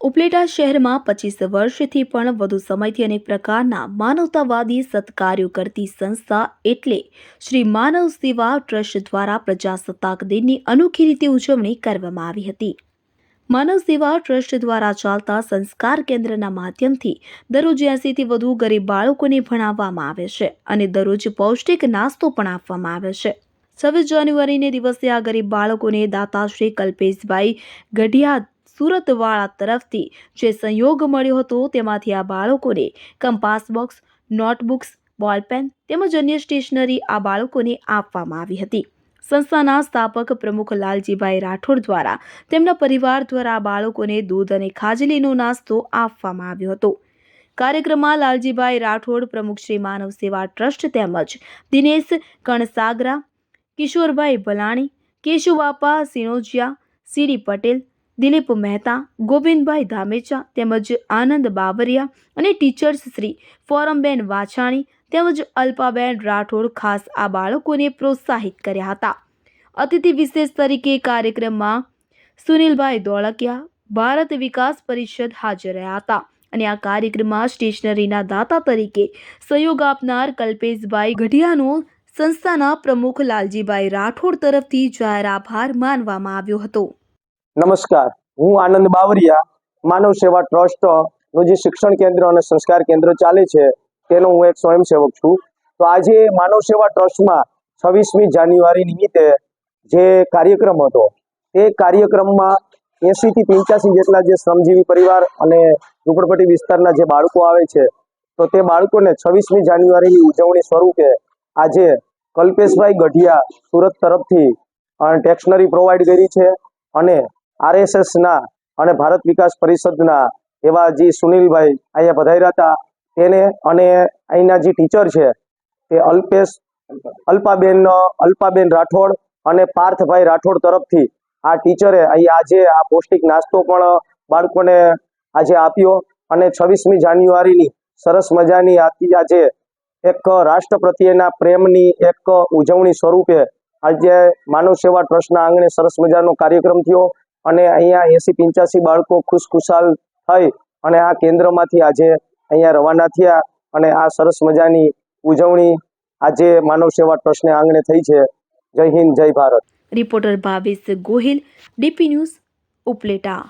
ઉપલેટા શહેરમાં પચીસ વર્ષથી પણ વધુ સમયથી અનેક પ્રકારના માનવતાવાદી સત્કાર્યો કરતી સંસ્થા એટલે શ્રી માનવ સેવા ટ્રસ્ટ દ્વારા પ્રજાસત્તાક દિનની અનોખી રીતે ઉજવણી કરવામાં આવી હતી. માનવ સેવા ટ્રસ્ટ દ્વારા ચાલતા સંસ્કાર કેન્દ્રના માધ્યમથી દરરોજ એંસીથી વધુ ગરીબ બાળકોને ભણાવવામાં આવે છે અને દરરોજ પૌષ્ટિક નાસ્તો પણ આપવામાં આવે છે. છવ્વીસ જાન્યુઆરીને દિવસે આ ગરીબ બાળકોને દાતાશ્રી કલ્પેશભાઈ ગઢિયા સુરતવાળા તરફથી જે સંયોગ મળ્યો હતો તેમાંથી આ બાળકોને કંપાસ બોક્સ, નોટબુક્સ બોલપેન તેમજ અન્ય સ્ટેશનરી આ બાળકોને આપવામાં આવી હતી. સંસ્થાના સ્થાપક પ્રમુખ લાલજીભાઈ રાઠોડ દ્વારા તેમના પરિવાર દ્વારા બાળકોને દૂધ અને ખાજલીનો નાસ્તો આપવામાં આવ્યો હતો. કાર્યક્રમમાં લાલજીભાઈ રાઠોડ, પ્રમુખ શ્રી માનવ સેવા ટ્રસ્ટ તેમજ દિનેશ કણસાગરા, કિશોરભાઈ ભલાણી કેશુબાપા સિનોજિયા, સીડી પટેલ દિલીપ મહેતા, ગોવિંદભાઈ ધામેચા તેમજ આનંદ બાબરિયા અને ટીચર્સ શ્રી ફોરમબેન વાછાણી તેમજ અલ્પાબેન રાઠોડ ખાસ આ બાળકોને પ્રોત્સાહિત કર્યા હતા. અતિથિ વિશેષ તરીકે કાર્યક્રમમાં સુનિલભાઈ ધોળકિયા, ભારત વિકાસ પરિષદ હાજર રહ્યા હતા અને આ કાર્યક્રમમાં સ્ટેશનરીના દાતા તરીકે સહયોગ આપનાર કલ્પેશભાઈ ગઢિયાનો સંસ્થાના પ્રમુખ લાલજીભાઈ રાઠોડ તરફથી જાહેર આભાર માનવામાં આવ્યો હતો. નમસ્કાર. હું આનંદ બાવરિયા, માનવ સેવા ટ્રસ્ટનું જે શિક્ષણ કેન્દ્ર અને સંસ્કાર કેન્દ્ર ચાલે છે. તેનો હું એક સ્વયંસેવક છું. તો આજે માનવ સેવા ટ્રસ્ટમાં છવ્વીસમી જાન્યુઆરી નિમિત્તે જે કાર્યક્રમ હતો, એ કાર્યક્રમમાં એસી થી પંચ્યાસી જેટલા જે શ્રમજીવી પરિવાર અને ઝુંપડપટ્ટી વિસ્તારના જે બાળકો આવે છે, તો તે બાળકોને છવ્વીસમી જાન્યુઆરીની ઉજવણી સ્વરૂપે આજે કલ્પેશભાઈ ગઢિયા સુરત તરફથી ટેક્સનરી પ્રોવાઈડ કરી છે અને આરએસએસના અને ભારત વિકાસ પરિષદના એવા જે સુનિલભાઈ અહીંયા પધાર્યા હતા, તેને અને અહીંના જે ટીચર છે, તે અલ્પેશ અલ્પાબેન અલ્પાબેન રાઠોડ અને પાર્થભાઈ રાઠોડ તરફથી આ ટીચરે અહીં આજે આ પૌષ્ટિક નાસ્તો પણ બાળકોને આજે આપ્યો અને છવ્વીસમી જાન્યુઆરીની સરસ મજાની આજે એક રાષ્ટ્ર પ્રત્યેના પ્રેમની એક ઉજવણી સ્વરૂપે આજે માનવ સેવા ટ્રસ્ટના આંગણે સરસ મજાનો કાર્યક્રમ થયો. અને અહીંયા એસી પંચ્યાસી બાળકો ખુશખુશાલ થઈ અને આ કેન્દ્રમાંથી આજે અહીંયા રવાના થયા અને આ સરસ મજાની ઉજવણી આજે માનવ સેવા ટ્રસ્ટને આંગણે થઈ છે. જય હિન્દ, જય Bharat. Reporter Bhavesh Gohil, DP news Upleta.